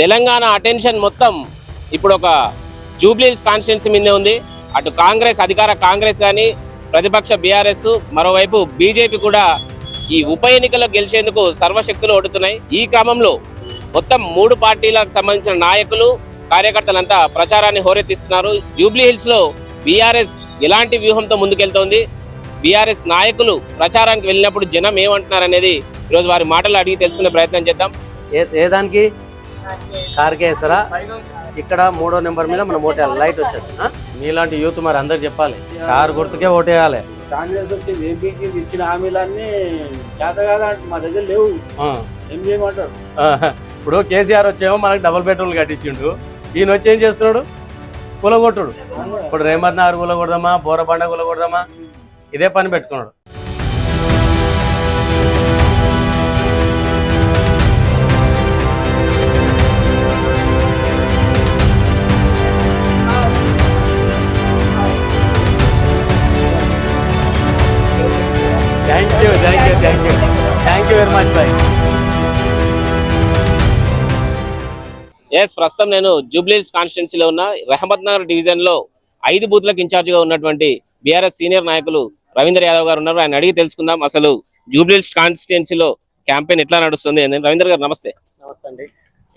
Telangana attention మొత్తం ఇప్పుడు ఒక జూబ్లీహిల్స్ కాన్స్టిట్యున్సీ మీదే ఉంది. అటు కాంగ్రెస్ అధికార కాంగ్రెస్ కానీ ప్రతిపక్ష బీఆర్ఎస్ మరోవైపు బీజేపీ కూడా ఈ ఉప ఎన్నికల్లో గెలిచేందుకు సర్వశక్తులు ఒడుతున్నాయి ఈ క్రమంలో మొత్తం మూడు పార్టీలకు సంబంధించిన నాయకులు కార్యకర్తలంతా ప్రచారాన్ని హోరెత్తిస్తున్నారు. జూబ్లీ హిల్స్లో బీఆర్ఎస్ ఎలాంటి వ్యూహంతో ముందుకెళ్తోంది? బీఆర్ఎస్ నాయకులు ప్రచారానికి వెళ్ళినప్పుడు జనం ఏమంటున్నారు అనేది ఈరోజు వారి మాటలు అడిగి తెలుసుకునే ప్రయత్నం చేద్దాం. ఏ ఏ దానికి? కార్కే వేస్తారా ఇక్కడ మూడో నెంబర్ మీద మనం ఓటేయాలి లైట్ వచ్చేది? మీలాంటి యూత్ మరి అందరు చెప్పాలి. కారు గుర్తుకే ఓటేయాలి. కాంగ్రెస్ వచ్చింది ఏపీకి ఇచ్చిన హామీలన్నీ చేత కాదా మా దగ్గర లేవు. ఏం చేయమంటారు? ఇప్పుడు కేసీఆర్ వచ్చేమో మనకి డబుల్ బెడ్రూమ్లు కట్టించిండు. ఈయన వచ్చి ఏం చేస్తున్నాడు? కూలగొట్టుడు. ఇప్పుడు రేమత్ నగర్ కూలగొడదామా? బోరబండ కూలగొడదామా? ఇదే పని పెట్టుకున్నాడు. ఎస్ ప్రస్తుతం నేను జూబ్లీహిల్స్ కాన్స్టిట్యున్సీలో ఉన్న. రెహమత్ నగర్ డివిజన్లో ఐదు బూత్లకు ఇన్ఛార్జిగా ఉన్నటువంటి బీఆర్ఎస్ సీనియర్ నాయకులు రవీంద్ర యాదవ్ గారు ఉన్నారు. ఆయన అడిగి తెలుసుకుందాం. అసలు జూబ్లీహిల్స్ కాన్స్టిట్యున్సీలో క్యాంపెయిన్ ఎట్లా నడుస్తుంది? రవీంద్ర గారు నమస్తే. నమస్తే అండి.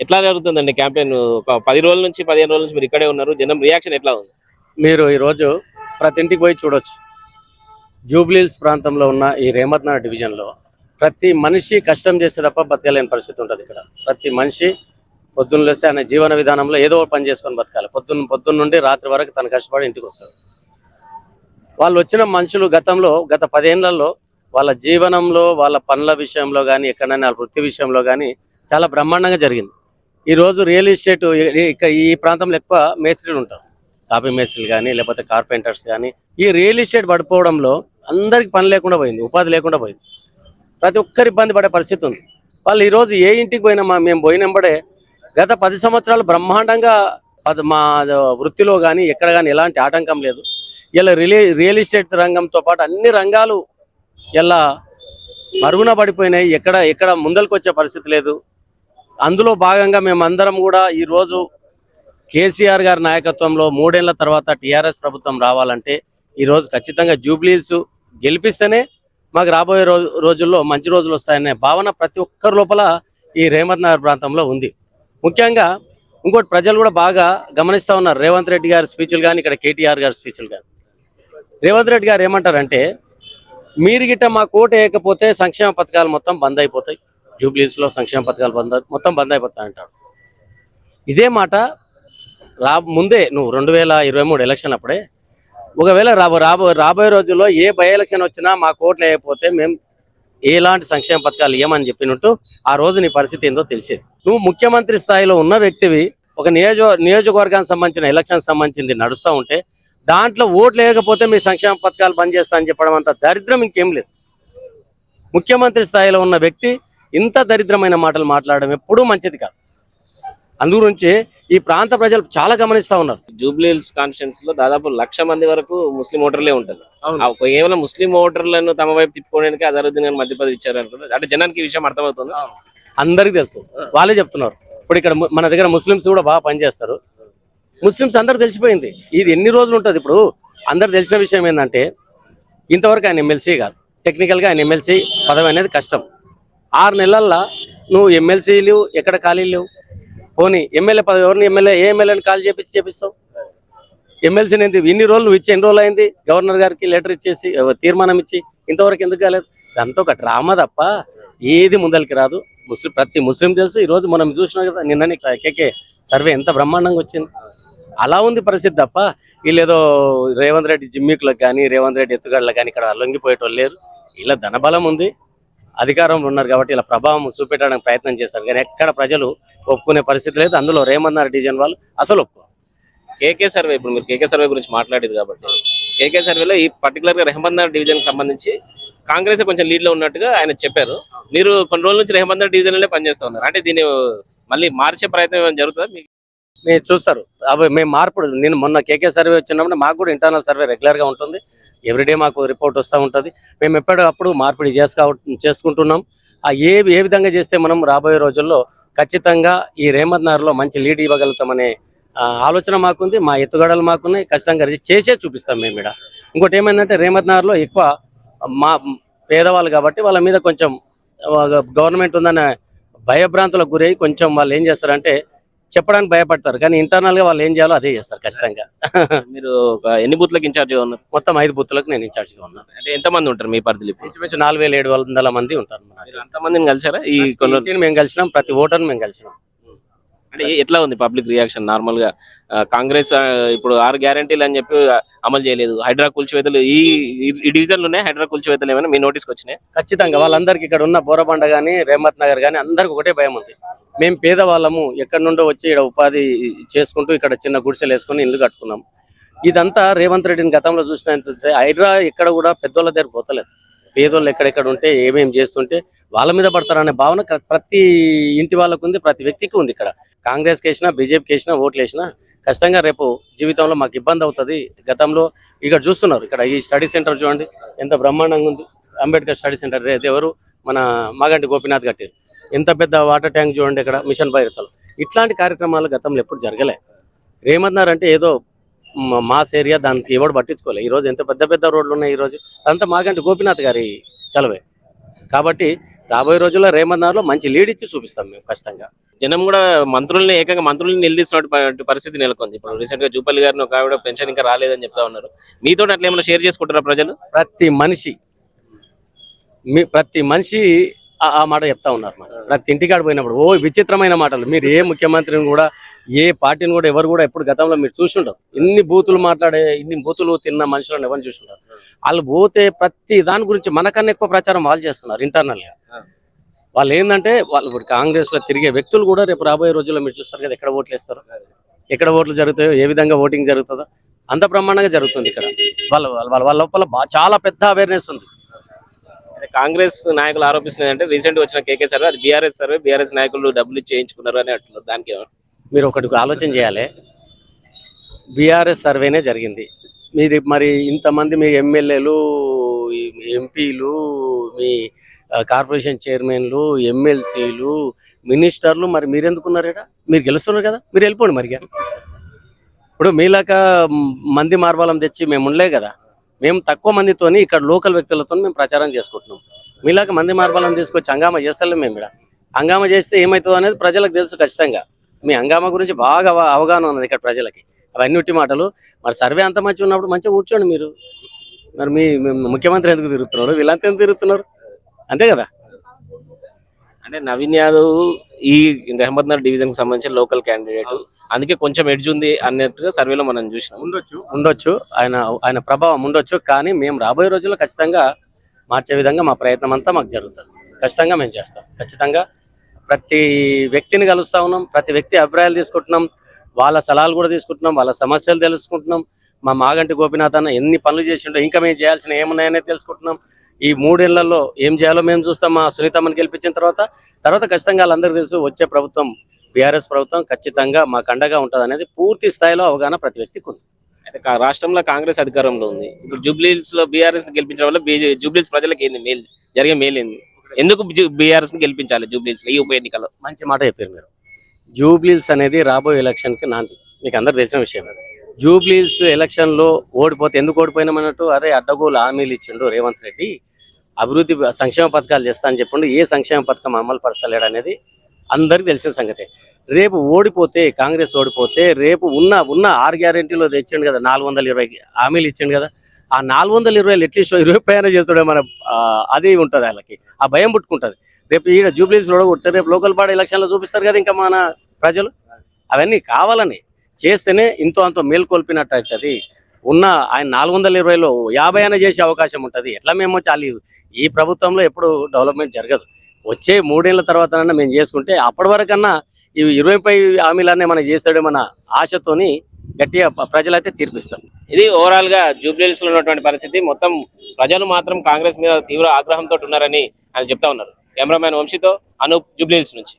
ఎట్లా జరుగుతుందండి క్యాంపెయిన్ ఒక పది రోజుల నుంచి పదిహేను రోజుల నుంచి మీరు ఇక్కడే ఉన్నారు. జనం రియాక్షన్ ఎట్లా ఉంది? మీరు ఈరోజు ప్రతి ఇంటికి పోయి చూడొచ్చు. జూబ్లీహిల్స్ ప్రాంతంలో ఉన్న ఈ రేమత్ నగర్ డివిజన్లో ప్రతి మనిషి కష్టం చేస్తే తప్ప బతకలేని పరిస్థితి ఉంటుంది ఇక్కడ. ప్రతి మనిషి పొద్దున్న లేస్తే ఆయన జీవన విధానంలో ఏదో ఒక పని చేసుకొని బతకాలి. పొద్దున్న పొద్దున్న నుండి రాత్రి వరకు తను కష్టపడి ఇంటికి వస్తారు వాళ్ళు వచ్చిన మనుషులు గతంలో గత పదేళ్ళలో వాళ్ళ జీవనంలో వాళ్ళ పనుల విషయంలో కానీ ఎక్కడైనా వాళ్ళ వృత్తి విషయంలో కానీ చాలా బ్రహ్మాండంగా జరిగింది. ఈరోజు రియల్ ఎస్టేట్ ఇక్కడ ఈ ప్రాంతంలో ఎక్కువ మేస్త్రీలు ఉంటారు. కాపీ మేస్త్రీలు కానీ లేకపోతే కార్పెంటర్స్ కానీ ఈ రియల్ ఎస్టేట్ పడిపోవడంలో అందరికి పని లేకుండా పోయింది ఉపాధి లేకుండా పోయింది. ప్రతి ఒక్కరు ఇబ్బంది పడే పరిస్థితి ఉంది. వాళ్ళు ఈరోజు ఏ ఇంటికి పోయినా మా మేము పోయినంబడే గత పది సంవత్సరాలు బ్రహ్మాండంగా మా వృత్తిలో కానీ ఎక్కడ కానీ ఎలాంటి ఆటంకం లేదు. ఇలా రియల్ రియల్ ఎస్టేట్ రంగంతో పాటు అన్ని రంగాలు ఇలా మరుగున పడిపోయినాయి. ఎక్కడ ఎక్కడ ముందరికి వచ్చే పరిస్థితి లేదు. అందులో భాగంగా మేమందరం కూడా ఈరోజు కేసీఆర్ గారి నాయకత్వంలో మూడేళ్ళ తర్వాత టీఆర్ఎస్ ప్రభుత్వం రావాలంటే ఈరోజు ఖచ్చితంగా జూబ్లీస్ గెలిపిస్తేనే మాకు రాబోయే రోజు రోజుల్లో మంచి రోజులు వస్తాయనే భావన ప్రతి ఒక్కరి లోపల ఈ రేమత్ నగర్ ప్రాంతంలో ఉంది. ముఖ్యంగా ఇంకోటి ప్రజలు కూడా బాగా గమనిస్తూ ఉన్నారు. రేవంత్ రెడ్డి గారి స్పీచ్లు కానీ ఇక్కడ కేటీఆర్ గారి స్పీచ్లు కానీ రేవంత్ రెడ్డి గారు ఏమంటారంటే మీరు గిట్ట మా కోట వేయకపోతే సంక్షేమ పథకాలు మొత్తం బంద్ అయిపోతాయి. జూబ్లీస్లో సంక్షేమ పథకాలు బంద్ మొత్తం బంద్ అయిపోతాయి అంటాడు ఇదే మాట రా ముందే నువ్వు రెండు వేల ఇరవై మూడు ఎలక్షన్ అప్పుడే ఒకవేళ రాబో రాబో రాబోయే రోజుల్లో ఏ బై ఎలక్షన్ వచ్చినా మా కోట్లు వేయకపోతే మేము ఎలాంటి సంక్షేమ పథకాలు ఇవ్వమని చెప్పినట్టు ఆ రోజు నీ పరిస్థితి ఏందో తెలిసేది. నువ్వు ముఖ్యమంత్రి స్థాయిలో ఉన్న వ్యక్తివి ఒక నియోజక నియోజకవర్గానికి సంబంధించిన ఎలక్షన్ సంబంధించింది నడుస్తూ ఉంటే దాంట్లో ఓట్లు వేయకపోతే మీ సంక్షేమ పథకాలు పనిచేస్తా అని చెప్పడం అంత దరిద్రం ఇంకేం లేదు. ముఖ్యమంత్రి స్థాయిలో ఉన్న వ్యక్తి ఇంత దరిద్రమైన మాటలు మాట్లాడడం ఎప్పుడూ మంచిది కాదు. అందు గురించి ఈ ప్రాంత ప్రజలు చాలా గమనిస్తా ఉన్నారు. జూబ్లీహిల్స్ కాన్స్టిట్యున్సీ లో దాదాపు లక్ష మంది వరకు ముస్లిం ఓటర్లే ఉంటారు. కేవలం ముస్లిం ఓటర్లను తమ వైపు తిప్పుకోవడానికి అజరుద్దీన్ గారు మధ్య పదవి ఇచ్చారు అనుకుంటున్నారు అంటే జనానికి ఈ విషయం అర్థమవుతుంది. అందరికీ తెలుసు. వాళ్ళే చెప్తున్నారు. ఇప్పుడు ఇక్కడ మన దగ్గర ముస్లిమ్స్ కూడా బాగా పనిచేస్తారు. ముస్లిమ్స్ అందరు తెలిసిపోయింది. ఇది ఎన్ని రోజులు ఉంటుంది ఇప్పుడు? అందరు తెలిసిన విషయం ఏంటంటే ఇంతవరకు ఆయన ఎమ్మెల్సీ కాదు. టెక్నికల్గా ఆయన ఎమ్మెల్సీ పదవి అనేది కష్టం. ఆరు నెలల్లో నువ్వు ఎమ్మెల్సీలు ఎక్కడ ఖాళీ లేవు? పోనీ ఎమ్మెల్యే పదవి ఎవరిని ఎమ్మెల్యే ఏ ఎమ్మెల్యేని కాల్ చేపించి చేపిస్తావు? ఎమ్మెల్సీని ఏంటి ఇన్ని రోజులు ఇచ్చి ఎన్ని రోజులు అయింది? గవర్నర్ గారికి లెటర్ ఇచ్చేసి తీర్మానం ఇచ్చి ఇంతవరకు ఎందుకు కాలేదు? అంతా ఒక డ్రామా తప్ప ఏది ముందరికి రాదు. ముస్లిం ప్రతి ముస్లిం తెలుసు. ఈ రోజు మనం చూసినాం కదా నిన్ననే కేకే సర్వే ఎంత బ్రహ్మాండంగా వచ్చింది. అలా ఉంది పరిస్థితి తప్ప వీళ్ళేదో రేవంత్ రెడ్డి జిమ్మికులకు కానీ రేవంత్ రెడ్డి ఎత్తుగాళ్ళకి కానీ ఇక్కడ లొంగిపోయేటోళ్ళు లేరు. వీళ్ళ ధనబలం ఉంది. అధికారంలో ఉన్నారు కాబట్టి ఇలా ప్రభావం చూపెట్టడానికి ప్రయత్నం చేస్తారు. కానీ ఎక్కడ ప్రజలు ఒప్పుకునే పరిస్థితి లేదు. అందులో రేమన్నారు డిజైన్ డివిజన్ వాళ్ళు అసలు ఒప్పుకో. కేకే సర్వే ఇప్పుడు మీరు కేకే సర్వే గురించి మాట్లాడేది కాబట్టి. కేకే సర్వేలో ఈ పర్టికులర్గా గా డివిజన్కి కి సంబంధించి కాంగ్రెస్ కొంచెం లీడ్లో ఉన్నట్టుగా ఆయన చెప్పారు. మీరు కొన్ని రోజుల నుంచి రెహమద్ డివిజన్లోనే పనిచేస్తూ ఉన్నారు. అంటే దీన్ని మళ్ళీ మార్చే ప్రయత్నం ఏమైనా జరుగుతుందా? మీరు చూస్తారు. అవి మేము మార్పుడు నేను మొన్న కేకే సర్వే వచ్చినప్పుడు మాకు కూడా ఇంటర్నల్ సర్వే రెగ్యులర్గా ఉంటుంది. ఎవ్రీడే మాకు రిపోర్ట్ వస్తూ ఉంటుంది. మేము ఎప్పటికప్పుడు మార్పిడి చేసుకో చేసుకుంటున్నాం. ఆ ఏ ఏ విధంగా చేస్తే మనం రాబోయే రోజుల్లో ఖచ్చితంగా ఈ రేమత్ నగర్లో మంచి లీడ్ ఇవ్వగలుగుతామనే ఆలోచన మాకుంది. మా ఎత్తుగడలు మాకున్నాయి. ఖచ్చితంగా చేసే చూపిస్తాం మేము ఇక్కడ ఇంకోటి ఏమైందంటే రేమత్ నగర్లో ఎక్కువ మా పేదవాళ్ళు కాబట్టి వాళ్ళ మీద కొంచెం గవర్నమెంట్ ఉందనే భయభ్రాంతులకు గురై కొంచెం వాళ్ళు ఏం చేస్తారంటే చెప్పడానికి భయపడతారు. కానీ ఇంటర్నల్గా వాళ్ళు ఏం చేయాలో అదే చేస్తారు ఖచ్చితంగా. మీరు ఒక ఎన్ని బూత్లకు ఇన్ఛార్జ్ ఉన్నారు? మొత్తం ఐదు బూత్లకు నేను ఇన్ఛార్జిగా ఉన్నాను అంటే ఎంతమంది ఉంటారు మీ పరిధిలో ఇప్పుడు? ఇంచుమించు నాలుగు వేల ఏడు వందల మంది ఉంటారు మన మీరు అంతమందిని కలిసారా? ఈ కొన్ని మేము కలిసినాం ప్రతి ఓటర్ని మేము కలిసినాం. అంటే ఎట్లా ఉంది పబ్లిక్ రియాక్షన్ నార్మల్గా కాంగ్రెస్ ఇప్పుడు ఆరు గ్యారంటీలు అని చెప్పి అమలు చేయలేదు. హైడ్రా కూల్చివేతలు ఈ ఈ- ఈ డివిజన్లు ఉన్నాయి. హైడ్రా కూల్చివేతలు ఏమైనా మీ నోటీస్కి వచ్చినాయి? ఖచ్చితంగా. వాళ్ళందరికీ ఇక్కడ ఉన్న బోరబండ కానీ రేమత్ నగర్ కానీ అందరికి ఒకటే భయం ఉంది. మేము పేదవాళ్ళము. ఎక్కడి నుండో వచ్చి ఇక్కడ ఉపాధి చేసుకుంటూ ఇక్కడ చిన్న గుడిసెలు వేసుకొని ఇల్లు కట్టుకున్నాం. ఇదంతా రేవంత్ రెడ్డిని గతంలో చూసినంత హైడ్రా ఎక్కడ కూడా పెద్దోళ్ళ దగ్గర పోతలేదు. పేదోళ్ళు ఎక్కడెక్కడ ఉంటే ఏమేమి చేస్తుంటే వాళ్ళ మీద పడతారనే భావన ప్రతి ఇంటి వాళ్ళకు ఉంది ప్రతి వ్యక్తికి ఉంది ఇక్కడ. కాంగ్రెస్కి వేసినా బీజేపీకి వేసినా ఓట్లు వేసినా ఖచ్చితంగా రేపు జీవితంలో మాకు ఇబ్బంది అవుతుంది. గతంలో ఇక్కడ చూస్తున్నారు ఇక్కడ ఈ స్టడీ సెంటర్ చూడండి ఎంత బ్రహ్మాండంగా ఉంది. అంబేద్కర్ స్టడీ సెంటర్ ఇది ఎవరు? మన మాగంటి గోపీనాథ్ కట్టారు ఎంత పెద్ద వాటర్ ట్యాంక్ చూడండి ఇక్కడ మిషన్ భైరతలు ఇట్లాంటి కార్యక్రమాలు గతంలో ఎప్పుడు జరగలే. రేమన్నారు అంటే ఏదో మాస్ ఏరియా దానికి ఎవడు పట్టించుకోలే. ఈ రోజు ఎంత పెద్ద పెద్ద రోడ్లు ఉన్నాయి ఈ రోజు? అదంతా మాగంటి గోపీనాథ్ గారి చలవే. కాబట్టి రాబోయే రోజుల్లో రేమన్నార్లో మంచి లీడ్ ఇచ్చి చూపిస్తాం మేము ఖచ్చితంగా. జనం కూడా మంత్రుల్ని ఏకంగా మంత్రుల్ని నిలదీస్తున్నటువంటి పరిస్థితి నెలకొంది. ఇప్పుడు రీసెంట్గా జూపల్లి గారిని ఒక ఆవిడ పెన్షన్ ఇంకా రాలేదని చెప్తా ఉన్నారు. మీతో అట్లా ఏమైనా షేర్ చేసుకుంటారా ప్రజలు? ప్రతి మనిషి మీ ప్రతి మనిషి ఆ- మాట చెప్తా ఉన్నారు ప్రతి ఇంటికాడ పోయినప్పుడు ఓ విచిత్రమైన మాటలు. మీరు ఏ ముఖ్యమంత్రిని కూడా ఏ పార్టీని కూడా ఎవరు కూడా ఎప్పుడు గతంలో మీరు చూసుంటారు ఇన్ని బూతులు మాట్లాడే ఇన్ని బూతులు తిన్న మనుషులను ఎవరు చూసుంటారు వాళ్ళు పోతే ప్రతి దాని గురించి మనకన్నా ఎక్కువ ప్రచారం వాళ్ళు చేస్తున్నారు ఇంటర్నల్గా. వాళ్ళు ఏంటంటే వాళ్ళు ఇప్పుడు కాంగ్రెస్లో తిరిగే వ్యక్తులు కూడా రేపు రాబోయే రోజుల్లో మీరు చూస్తారు కదా ఎక్కడ ఓట్లు వేస్తారు. ఎక్కడ ఓట్లు జరుగుతాయో ఏ విధంగా ఓటింగ్ జరుగుతుందో అంత బ్రహ్మాండంగా జరుగుతుంది ఇక్కడ. వాళ్ళ వాళ్ళ వాళ్ళ లోపల చాలా పెద్ద అవేర్నెస్ ఉంది. కాంగ్రెస్ నాయకులు ఆరోపిస్తున్నది అంటే రీసెంట్ వచ్చిన కేకే సర్వే అది బీఆర్ఎస్ సర్వే బీఆర్ఎస్ నాయకులు డబ్బులు చేయించుకున్నారు అని అంటున్నారు దానికి మీరు ఒకటి ఆలోచన చేయాలి. బీఆర్ఎస్ సర్వేనే జరిగింది. మీరు మరి ఇంతమంది మీ ఎమ్మెల్యేలు ఎంపీలు మీ కార్పొరేషన్ చైర్మన్లు ఎమ్మెల్సీలు మినిస్టర్లు మరి మీరు మీరు గెలుస్తున్నారు కదా మీరు వెళ్ళిపోండి మరి ఇప్పుడు మీలాక మంది మార్బలం తెచ్చి మేము ఉండలే కదా. మేము తక్కువ మందితోని ఇక్కడ లోకల్ వ్యక్తులతో మేము ప్రచారం చేసుకుంటున్నాం. మీలాగ మంది మార్బలం తీసుకొచ్చి హంగామా చేస్తలేం మేము ఇక్కడ. హంగామా చేస్తే ఏమవుతుందో అనేది ప్రజలకు తెలుసు ఖచ్చితంగా. మీ హంగామా గురించి బాగా అవ- అవగాహన ఉన్నది ఇక్కడ ప్రజలకి. అవన్నీ ఉట్టి మాటలు. మరి సర్వే అంత మంచి ఉన్నప్పుడు మంచిగా కూర్చోండి మీరు. మరి మీ ముఖ్యమంత్రి ఎందుకు తిరుగుతున్నారు? వీళ్ళంతా ఎందుకు తిరుగుతున్నారు? అంతే కదా? అంటే నవీన్ యాదవ్ ఈ రహమత్ డివిజన్కి డివిజన్కి సంబంధించిన లోకల్ క్యాండిడేట్. అందుకే కొంచెం ఎడ్జ్ ఉంది అన్నట్టుగా సర్వేలో మనం చూసినాం. ఉండొచ్చు. ఉండొచ్చు. ఆయన ఆయన ప్రభావం ఉండొచ్చు కానీ మేము రాబోయే రోజుల్లో ఖచ్చితంగా మార్చే విధంగా మా ప్రయత్నం అంతా మాకు జరుగుతుంది. ఖచ్చితంగా మేము చేస్తాం. ఖచ్చితంగా ప్రతి వ్యక్తిని కలుస్తా ఉన్నాం ప్రతి వ్యక్తి అభిప్రాయాలు తీసుకుంటున్నాం వాళ్ళ సలహాలు కూడా తీసుకుంటున్నాం వాళ్ళ సమస్యలు తెలుసుకుంటున్నాం. మా మాగంటి గోపినాథ్ అన్న ఎన్ని పనులు చేసిండో ఇంకా మేము చేయాల్సిన ఏమున్నాయనేది తెలుసుకుంటున్నాం. ఈ మూడేళ్ళలో ఏం చేయాలో మేము చూస్తాం. మా సునీతమ్మని గెలిపించిన తర్వాత తర్వాత ఖచ్చితంగా వాళ్ళందరికీ తెలుసు వచ్చే ప్రభుత్వం బీఆర్ఎస్ ప్రభుత్వం ఖచ్చితంగా మాకు అండగా ఉంటుంది అనేది పూర్తి స్థాయిలో అవగాహన ప్రతి వ్యక్తికి ఉంది. అయితే రాష్ట్రంలో కాంగ్రెస్ అధికారంలో ఉంది. ఇప్పుడు జూబ్లీహిల్స్లో బీఆర్ఎస్ గెలిపించడం వల్ల బీజే జూబ్లీహిల్స్ ప్రజలకు ఏంది మేలు? జరిగే మేలు ఏంది? ఎందుకు బీఆర్ఎస్ని గెలిపించాలి జూబ్లీహిల్స్లో ఈ ఉప ఎన్నికలో? మంచి మాట చెప్పారు మీరు. జూబ్లీల్స్ అనేది రాబోయే ఎలక్షన్కి నాంది. మీకు అందరు తెలిసిన విషయం జూబ్లీల్స్ ఎలక్షన్లో ఓడిపోతే ఎందుకు ఓడిపోయినామన్నట్టు అరే అడ్డగోలు హామీలు ఇచ్చిండు రేవంత్ రెడ్డి. అభివృద్ధి సంక్షేమ పథకాలు చేస్తా అని చెప్పిండు. ఏ సంక్షేమ పథకం అమలు పరచలేడు అనేది అందరికీ తెలిసిన సంగతే. రేపు ఓడిపోతే కాంగ్రెస్ ఓడిపోతే రేపు ఉన్న ఉన్న ఆరు గ్యారెంటీలో తెచ్చాడు కదా నాలుగు వందల ఇరవై హామీలు ఇచ్చాడు కదా ఆ నాలుగు వందల ఇరవై ఎట్లీస్ట్ ఇరవై పైన చేస్తాడే మన అది ఉంటుంది వాళ్ళకి. ఆ భయం పుట్టుకుంటుంది. రేపు ఈడ జూబ్లీస్ కొడితే రేపు లోకల్ బాడీ ఎలక్షన్లో చూపిస్తారు కదా ఇంకా మన ప్రజలు. అవన్నీ కావాలని చేస్తేనే ఇంతో అంతో మేల్కొల్పినట్టు అవుతుంది ఉన్న ఆయన నాలుగు వందల ఇరవైలో యాభై అయినా చేసే అవకాశం ఉంటుంది. ఎట్లా మేము చాలి ఈ ప్రభుత్వంలో ఎప్పుడు డెవలప్మెంట్ జరగదు. వచ్చే మూడేళ్ళ తర్వాత మేము చేసుకుంటే అప్పటి వరకన్నా ఈ ఇరవై పై హామీలన్నీ మనం చేస్తాడే మన ఆశతోని గట్టిగా ప్రజలైతే తీర్పిస్తాం. ఇది ఓవరాల్గా జూబ్లీహిల్స్లో ఉన్నటువంటి పరిస్థితి. మొత్తం ప్రజలు మాత్రం కాంగ్రెస్ మీద తీవ్ర ఆగ్రహంతో ఉన్నారని ఆయన చెప్తా ఉన్నారు. కెమెరామ్యాన్ వంశీతో అనూప్ జూబ్లీహిల్స్ నుంచి.